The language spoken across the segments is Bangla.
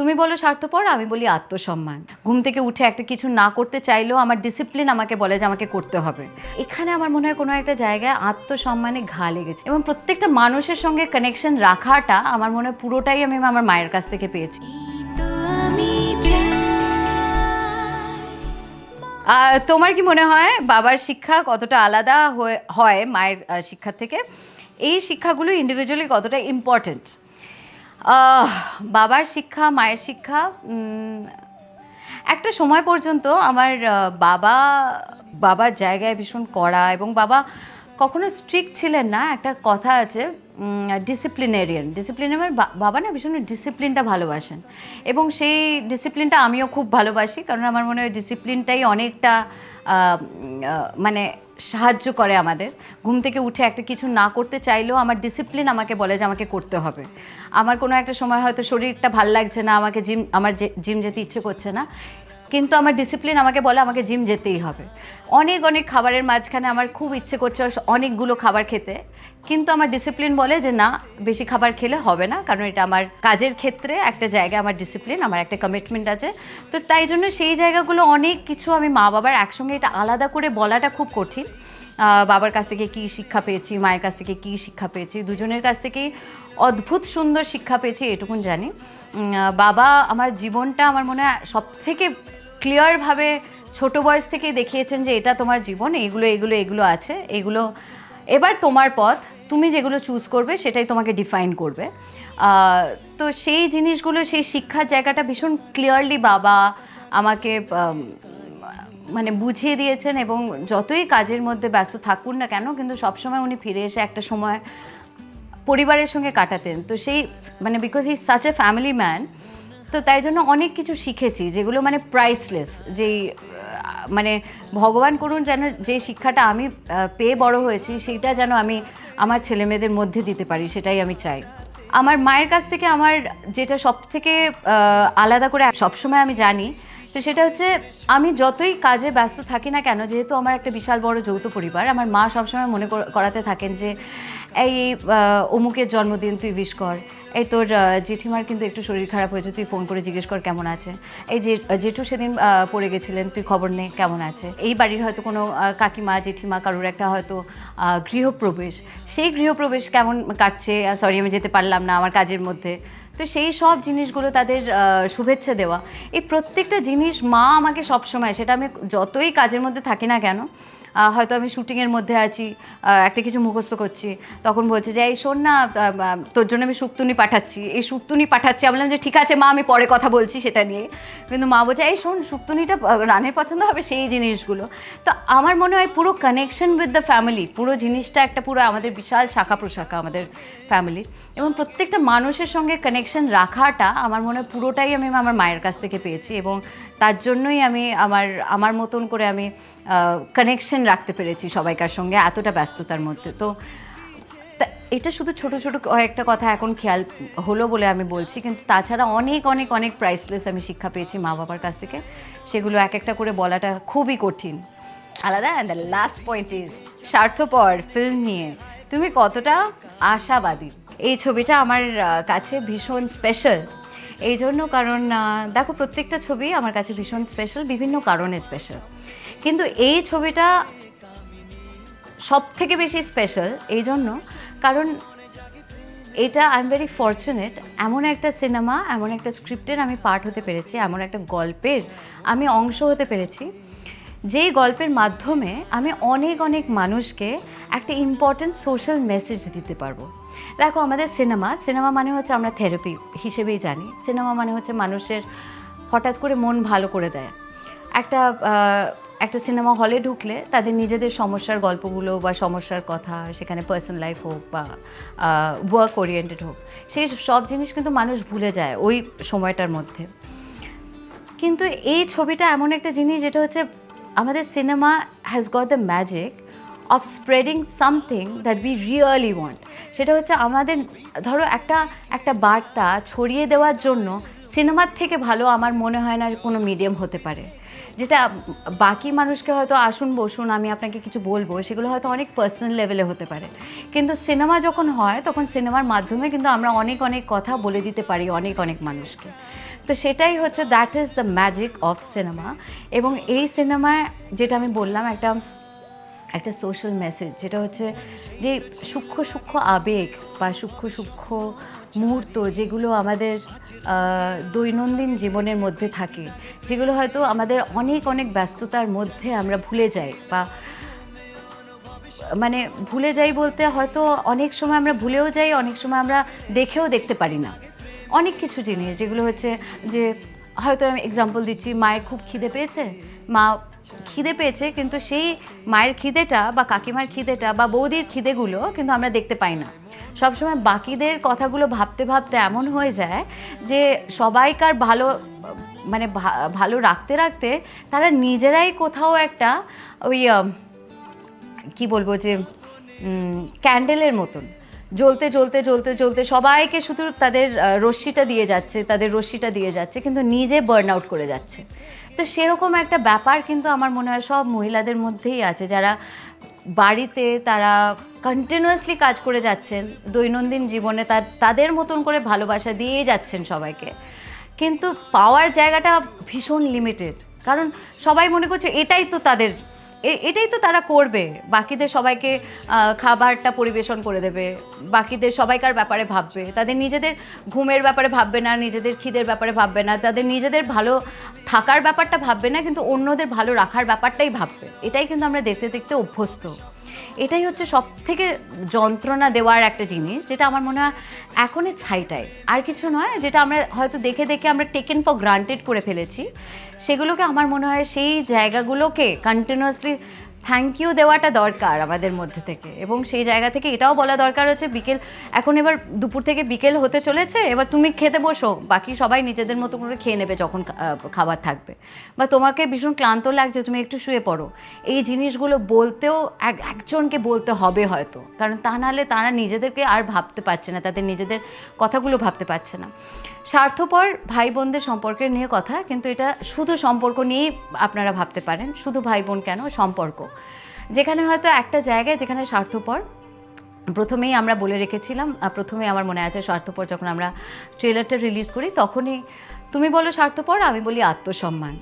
তুমি বলো স্বার্থপর আমি বলি আত্মসম্মান। ঘুম থেকে উঠে একটা কিছু না করতে চাইলেও আমার ডিসিপ্লিন আমাকে বলে যে আমাকে করতে হবে। এখানে আমার মনে হয় কোনো একটা জায়গায় আত্মসম্মানে ঘা লেগেছে এবং প্রত্যেকটা মানুষের সঙ্গে কানেকশন রাখাটা আমার মনে হয় পুরোটাই আমি আমার মায়ের কাছ থেকে পেয়েছি। তোমার কি মনে হয় বাবার শিক্ষা কতটা আলাদা হয়ে- মায়ের আহ, শিক্ষার থেকে? এই শিক্ষাগুলো ইন্ডিভিজুয়ালি কতটা ইম্পর্ট্যান্ট বাবার শিক্ষা, মায়ের শিক্ষা একটা সময় পর্যন্ত আমার বাবা, বাবার জায়গায় ভীষণ কড়া এবং বাবা কখনো স্ট্রিক্ট ছিলেন না। একটা কথা আছে ডিসিপ্লিনেরিয়ান ডিসিপ্লিনের বাবা না ভীষণ ডিসিপ্লিনটা ভালোবাসেন এবং সেই ডিসিপ্লিনটা আমিও খুব ভালোবাসি। কারণ আমার মনে হয় ডিসিপ্লিনটাই অনেকটা মানে সাহায্য করে আমাদের। ঘুম থেকে উঠে একটা কিছু না করতে চাইলেও আমার ডিসিপ্লিন আমাকে বলে যে আমাকে করতে হবে। আমার কোনো একটা সময় হয়তো শরীরটা ভালো লাগছে না, আমাকে জিম আমার জিম যেতে ইচ্ছে করছে না। কিন্তু আমার ডিসিপ্লিন আমাকে বলে আমাকে জিম যেতেই হবে। অনেক অনেক খাবারের মাঝখানে আমার খুব ইচ্ছে করছে অনেকগুলো খাবার খেতে। কিন্তু আমার ডিসিপ্লিন বলে যে, না, বেশি খাবার খেলে হবে না, কারণ এটা আমার কাজের ক্ষেত্রে একটা জায়গা আমার ডিসিপ্লিন আমার একটা কমিটমেন্ট আছে। তো তাই জন্য সেই জায়গাগুলো অনেক কিছু আমি মা বাবার একসঙ্গে এটা আলাদা করে বলাটা খুব কঠিন। বাবার কাছ থেকে কী শিক্ষা পেয়েছি, মায়ের কাছ থেকে কী শিক্ষা পেয়েছি, দুজনের কাছ থেকেই অদ্ভুত সুন্দর শিক্ষা পেয়েছি, এটুকুন জানি। বাবা, আমার জীবনটা আমার মনে হয় সব থেকে ক্লিয়ারভাবে ছোট বয়স থেকেই দেখিয়েছেন যে এটা তোমার জীবন এইগুলো এগুলো এগুলো আছে, এগুলো এবার তোমার পথ, তুমি যেগুলো চুজ করবে সেটাই তোমাকে ডিফাইন করবে। তো সেই জিনিসগুলো, সেই শিক্ষার জায়গাটা ভীষণ ক্লিয়ারলি বাবা আমাকে মানে বুঝিয়ে দিয়েছেন এবং যতই কাজের মধ্যে ব্যস্ত থাকুন না কেন, কিন্তু সবসময় উনি ফিরে এসে একটা সময় পরিবারের সঙ্গে কাটাতেন। তো সেই মানে because he such a family man তো তাই জন্য অনেক কিছু শিখেছি, যেগুলো মানে প্রাইসলেস যেই মানে ভগবান করুন যেন যে শিক্ষাটা আমি পেয়ে বড় হয়েছি, সেইটা যেন আমি আমার ছেলে মেয়েদের মধ্যে দিতে পারি, সেটাই আমি চাই। আমার মায়ের কাছ থেকে আমার যেটা সব থেকে আলাদা করে সবসময় আমি জানি, তো সেটা হচ্ছে আমি যতই কাজে ব্যস্ত থাকি না কেন, যেহেতু আমার একটা বিশাল বড় যৌথ পরিবার, আমার মা সবসময় মনে করাতে থাকেন যে, এই অমুকের জন্মদিন তুই উইশ কর। এই তোর জেঠিমার কিন্তু একটু শরীর খারাপ হয়েছে, তুই ফোন করে জিজ্ঞেস কর কেমন আছে। এই যে জেঠু সেদিন পড়ে গেছিলেন, তুই খবর নে কেমন আছে। এই বাড়ির হয়তো কোনো কাকিমা, জেঠিমা, কারোর একটা হয়তো গৃহপ্রবেশ। সেই গৃহপ্রবেশ কেমন কাটছে? সরি আমি যেতে পারলাম না আমার কাজের মধ্যে। তো সেই সব জিনিসগুলো তাদের শুভেচ্ছা দেওয়া। এই প্রত্যেকটা জিনিস মা আমাকে সবসময়, সেটা আমি যতই কাজের মধ্যে থাকি না কেন হয়তো আমি শুটিংয়ের মধ্যে আছি একটা কিছু মুখস্থ করছি। তখন বলছে যে, এই শোন না তোর জন্য আমি সুক্তুনি পাঠাচ্ছি। এই সুক্তুনি পাঠাচ্ছি, আমি বললাম যে, ঠিক আছে মা, আমি পরে কথা বলছি সেটা নিয়ে। কিন্তু মা বলছে, এই শোন সুক্তুনিটা রানের পছন্দ হবে সেই জিনিসগুলো। তো আমার মনে হয় পুরো কানেকশন উইথ দ্য ফ্যামিলি পুরো জিনিসটা একটা পুরো আমাদের বিশাল শাখা প্রশাখা আমাদের ফ্যামিলির এবং প্রত্যেকটা মানুষের সঙ্গে কানেকশন রাখাটা, আমার মনে হয় পুরোটাই আমি আমার মায়ের কাছ থেকে পেয়েছি। এবং তার জন্যই আমি আমার আমার মতন করে আমি কানেকশন রাখতে পেরেছি সবাইকার সঙ্গে এতটা ব্যস্ততার মধ্যে। তো এটা শুধু ছোট ছোট কয়েকটা কথা এখন খেয়াল হলো বলে আমি বলছি, কিন্তু তাছাড়া অনেক অনেক অনেক প্রাইসলেস আমি শিক্ষা পেয়েছি মা বাবার কাছ থেকে। সেগুলো এক একটা করে বলাটা খুবই কঠিন। আলাদা and the last point is Swarthopor film নিয়ে। তুমি কতটা আশাবাদী? এই ছবিটা আমার কাছে ভীষণ স্পেশাল এই জন্য কারণ দেখো প্রত্যেকটা ছবি আমার কাছে ভীষণ স্পেশাল বিভিন্ন কারণে স্পেশাল কিন্তু এই ছবিটা সব থেকে বেশি স্পেশাল এই জন্য কারণ এটা আই এম ভেরি ফর্চুনেট এমন একটা সিনেমা এমন একটা স্ক্রিপ্টের আমি পার্ট হতে পেরেছি, এমন একটা গল্পের আমি অংশ হতে পেরেছি। যেই গল্পের মাধ্যমে আমি অনেক অনেক মানুষকে একটা ইম্পর্ট্যান্ট সোশ্যাল মেসেজ দিতে পারব। দেখো, আমাদের সিনেমা সিনেমা মানে হচ্ছে আমরা থেরাপি হিসেবেই জানি। সিনেমা মানে হচ্ছে মানুষের হঠাৎ করে মন ভালো করে দেয়। একটা একটা সিনেমা হলে ঢুকলে তাদের নিজেদের সমস্যার গল্পগুলো বা সমস্যার কথা, সেখানে পার্সোনাল লাইফ হোক বা ওয়ার্ক ওরিয়েন্টেড হোক, সেই সব জিনিস কিন্তু মানুষ ভুলে যায় ওই সময়টার মধ্যে। কিন্তু এই ছবিটা এমন একটা জিনিস যেটা হচ্ছে আমাদের cinema has got the magic of spreading something that we really want সেটা হচ্ছে আমাদের, ধরো একটা একটা বার্তা ছড়িয়ে দেওয়ার জন্য সিনেমার থেকে ভালো আমার মনে হয় না কোনো মিডিয়াম হতে পারে। যেটা বাকি মানুষকে হয়তো আসুন বসুন আমি আপনাকে কিছু বলব, সেগুলো হয়তো অনেক পার্সোনাল লেভেলে হতে পারে। কিন্তু সিনেমা যখন হয়, তখন সিনেমার মাধ্যমে কিন্তু আমরা অনেক অনেক কথা বলে দিতে পারি অনেক অনেক মানুষকে। তো সেটাই হচ্ছে that is the magic of cinema এবং এই সিনেমায় যেটা আমি বললাম, একটা একটা সোশ্যাল মেসেজ যেটা হচ্ছে যে সূক্ষ্ম সূক্ষ্ম আবেগ বা সূক্ষ্ম সূক্ষ্ম মুহূর্ত যেগুলো আমাদের দৈনন্দিন জীবনের মধ্যে থাকে, যেগুলো হয়তো আমাদের অনেক অনেক ব্যস্ততার মধ্যে আমরা ভুলে যাই বা মানে ভুলে যাই বলতে হয়তো অনেক সময় আমরা ভুলেও যাই, অনেক সময় আমরা দেখেও দেখতে পারি না। অনেক কিছু জিনিস, যেগুলো হচ্ছে যে, হয়তো আমি এক্সাম্পল দিচ্ছি, মায়ের খুব খিদে পেয়েছে। মা খিদে পেয়েছে, কিন্তু সেই মায়ের খিদেটা বা কাকিমার খিদেটা বা বৌদির খিদেগুলো কিন্তু আমরা দেখতে পাই না। সবসময় বাকিদের কথাগুলো ভাবতে ভাবতে এমন হয়ে যায় যে, সবাইকার ভালো মানে ভালো রাখতে রাখতে তারা নিজেরাই কোথাও একটা ওই কি বলব যে ক্যান্ডেলের মতন। জ্বলতে জ্বলতে জ্বলতে জ্বলতে সবাইকে শুধু তাদের রশ্মিটা দিয়ে যাচ্ছে, তাদের রশ্মিটা দিয়ে যাচ্ছে, কিন্তু নিজে বার্ন আউট করে যাচ্ছে। তো সেরকম একটা ব্যাপার কিন্তু আমার মনে হয় সব মহিলাদের মধ্যেই আছে, যারা বাড়িতে তারা কন্টিনিউয়াসলি কাজ করে যাচ্ছেন, দৈনন্দিন জীবনে তা- তাদের মতন করে ভালোবাসা দিয়েই যাচ্ছেন সবাইকে। কিন্তু পাওয়ার জায়গাটা ভীষণ লিমিটেড কারণ সবাই মনে করছে এটাই তো তাদের এটাই তো তারা করবে। বাকিদের সবাইকে খাবারটা পরিবেশন করে দেবে। বাকিদের সবাইকার ব্যাপারে ভাববে। তাদের নিজেদের ঘুমের ব্যাপারে ভাববে না, নিজেদের খিদের ব্যাপারে ভাববে না। তাদের নিজেদের ভালো থাকার ব্যাপারটা ভাববে না, কিন্তু অন্যদের ভালো রাখার ব্যাপারটাই ভাববে। এটাই কিন্তু আমরা দেখতে দেখতে অভ্যস্ত। এটাই হচ্ছে সব থেকে যন্ত্রণা দেওয়ার একটা জিনিস, যেটা আমার মনে হয় এখনই ছাইটাই আর কিছু নয়, যেটা আমরা হয়তো দেখে দেখে আমরা টেকেন ফর গ্রান্টেড করে ফেলেছি, সেগুলোকে আমার মনে হয় সেই জায়গাগুলোকে কন্টিনিউয়াসলি থ্যাংক ইউ দেওয়াটা দরকার আমাদের মধ্যে থেকে। এবং সেই জায়গা থেকে এটাও বলা দরকার হচ্ছে, বিকেল, এখন এবার দুপুর থেকে বিকেল হতে চলেছে, এবার তুমি খেতে বসো, বাকি সবাই নিজেদের মতো করে খেয়ে নেবে যখন খাবার থাকবে। বা তোমাকে ভীষণ ক্লান্ত লাগছে, তুমি একটু শুয়ে পড়ো। এই জিনিসগুলো বলতেও এক, একজনকে বলতে হবে হয়তো, কারণ তা নাহলে তারা নিজেদেরকে আর ভাবতে পারছে না, তাদের নিজেদের কথাগুলো ভাবতে পারছে না। স্বার্থপর ভাই বোনদের সম্পর্কের নিয়ে কথা, কিন্তু এটা শুধু সম্পর্ক নিয়েই আপনারা ভাবতে পারেন, শুধু ভাই বোন কেন, সম্পর্ক। যেখানে হয়তো একটা জায়গায় যেখানে স্বার্থপর। প্রথমেই আমরা বলে রেখেছিলাম প্রথমে আমার মনে আছে স্বার্থপর যখন আমরা ট্রেলারটা রিলিজ করি তখনই তুমি বলো স্বার্থপর, আমি বলি আত্মসম্মান।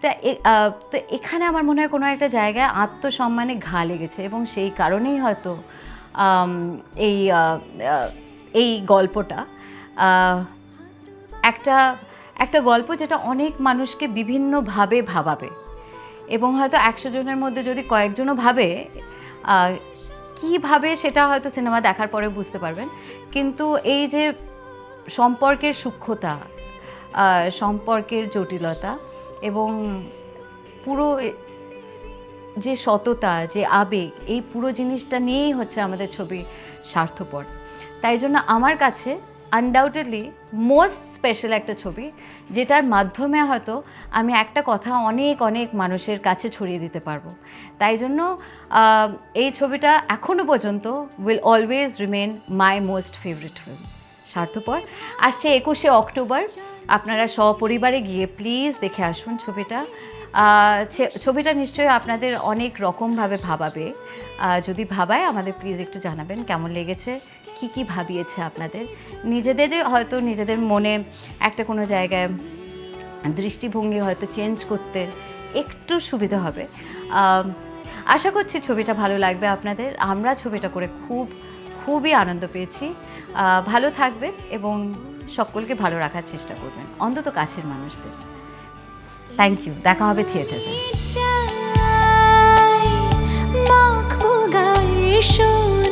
তা তো এখানে আমার মনে হয় কোনো একটা জায়গায় আত্মসম্মানে ঘা লেগেছে এবং সেই কারণেই হয়তো এই এই গল্পটা একটা একটা গল্প যেটা অনেক মানুষকে বিভিন্নভাবে ভাবাবে। এবং হয়তো একশো জনের মধ্যে যদি কয়েকজনও ভাবে কীভাবে সেটা হয়তো সিনেমা দেখার পরে বুঝতে পারবেন। কিন্তু এই যে সম্পর্কের সূক্ষ্মতা সম্পর্কের জটিলতা এবং পুরো যে সততা, যে আবেগ, এই পুরো জিনিসটা নিয়েই হচ্ছে আমাদের ছবি স্বার্থপর। তাই জন্য আমার কাছে আনডাউটেডলি মোস্ট স্পেশাল একটা ছবি, যেটার মাধ্যমে হয়তো আমি একটা কথা অনেক অনেক মানুষের কাছে ছড়িয়ে দিতে পারব। তাই জন্য এই ছবিটা এখনও পর্যন্ত will always remain my most favourite film Swarthopor আসছে একুশে অক্টোবর। আপনারা সপরিবারে গিয়ে প্লিজ দেখে আসুন ছবিটা। ছবিটা নিশ্চয়ই আপনাদের অনেক রকমভাবে ভাবাবে। যদি ভাবায় আমাদের প্লিজ একটু জানাবেন কেমন লেগেছে। কি কি ভাবিয়েছে আপনাদের? নিজেদের হয়তো নিজেদের মনে একটা কোনো জায়গায় দৃষ্টিভঙ্গি হয়তো চেঞ্জ করতে একটু সুবিধা হবে। আশা করছি ছবিটা ভালো লাগবে আপনাদের। আমরা ছবিটা করে খুব, খুবই আনন্দ পেয়েছি। ভালো থাকবেন এবং সকলকে ভালো রাখার চেষ্টা করবেন। অন্তত কাছের মানুষদের। থ্যাংক ইউ দেখা হবে থিয়েটারে শোন